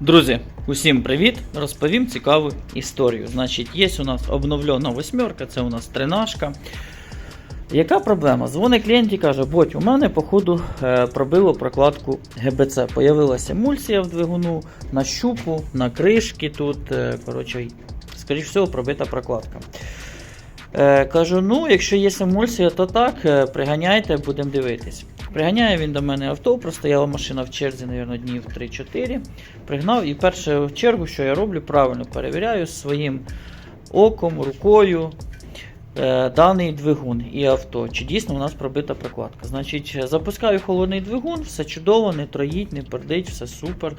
Друзі, усім привіт! Розповім цікаву історію. Значить, є у нас обновлена восьмерка, це у нас тринашка. Яка проблема? Дзвонить клієнт і каже, Бодь, у мене, походу, е, пробило прокладку ГБЦ. Появилася емульсія в двигуну, на щупу, на кришки тут. е, Коротше, скоріш всього, пробита прокладка. Е, кажу, ну, якщо є емульсія, то так, приганяйте, будемо дивитись. Приганяє він до мене авто, простояла машина в черзі, мабуть, днів 3-4. Пригнав і першу чергу, що я роблю, правильно перевіряю своїм оком, рукою е, даний двигун і авто. Чи дійсно у нас пробита прокладка. Значить, запускаю холодний двигун, все чудово, не троїть, не пердить, все супер.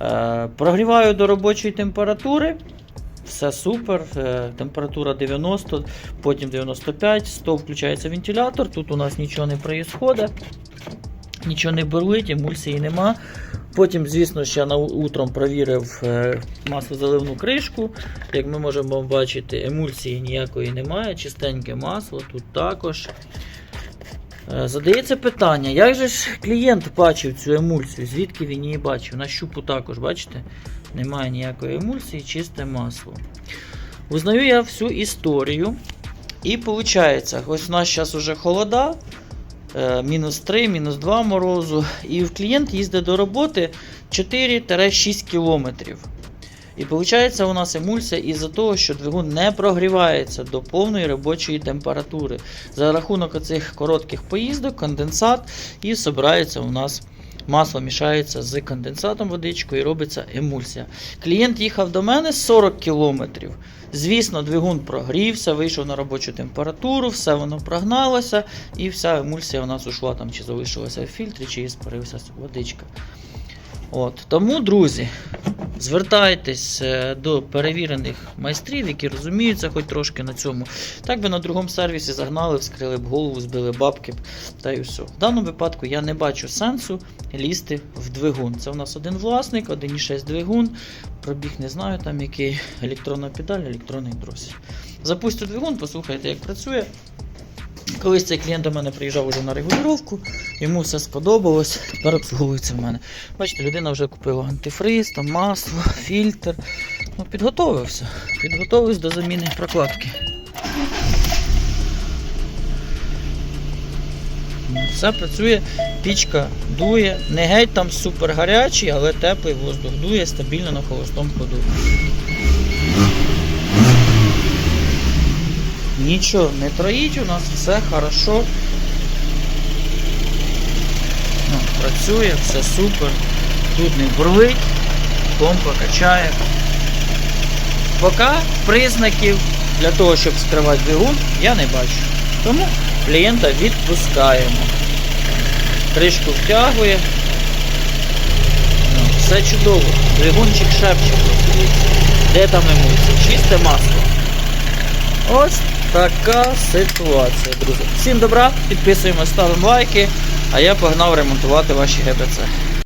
Е, прогріваю до робочої температури. Все супер, е, температура 90, потім 95, 100 включається вентилятор, тут у нас нічого не відбувається, нічого не бурлить, емульсії нема. Потім, звісно, ще на утром провірив е, маслозаливну кришку. Як ми можемо бачити, емульсії ніякої немає, чистеньке масло, тут також. Е, Задається питання, як же ж клієнт бачив цю емульсію, звідки він її бачив? На щупу також, бачите? Немає ніякої емульсії, чисте масло. Узнаю я всю історію. І виходить, ось у нас зараз вже холода, е, мінус 3, мінус 2 морозу. І клієнт їздить до роботи 4-6 кілометрів. І виходить, у нас емульсія із-за того, що двигун не прогрівається до повної робочої температури. За рахунок оцих коротких поїздок, конденсат, і збирається у нас масло мішається з конденсатом водичкою і робиться емульсія. Клієнт їхав до мене 40 кілометрів. Звісно, двигун прогрівся, вийшов на робочу температуру, все воно прогналося, і вся емульсія у нас ушла там, чи залишилася в фільтрі, чи спарився водичка. От. Тому, друзі, звертайтесь е, до перевірених майстрів, які розуміються хоч трошки на цьому. Так би на другому сервісі загнали, вскрили б голову, збили бабки б, та й все. В даному випадку я не бачу сенсу лізти в двигун. Це у нас один власник, 1,6 двигун. Пробіг не знаю там який. Електронна педаль, електронний дросіль. Запустю двигун, послухайте, як працює. Колись цей клієнт до мене приїжджав уже на регулювання, йому все сподобалось, тепер обслуговується в мене. Бачите, людина вже купила антифриз, там масло, фільтр. Ну, підготовився. Підготовився до заміни прокладки. Все працює, пічка дує, не геть там супер гарячий, але теплий воздух дує стабільно на холостому ходу. Нічого не троїть, у нас все хорошо. Ну, працює, все супер. Тут не бурлить, помпа качає. Поки признаків для того, щоб скривати двигун, я не бачу. Тому клієнта відпускаємо. Кришку втягує. Ну, все чудово. Двигунчик шепче. Де там емульсія? Чисте масло. Ось така ситуація, друзі. Всім добра, підписуємося, ставимо лайки, а я погнав ремонтувати ваші ГБЦ.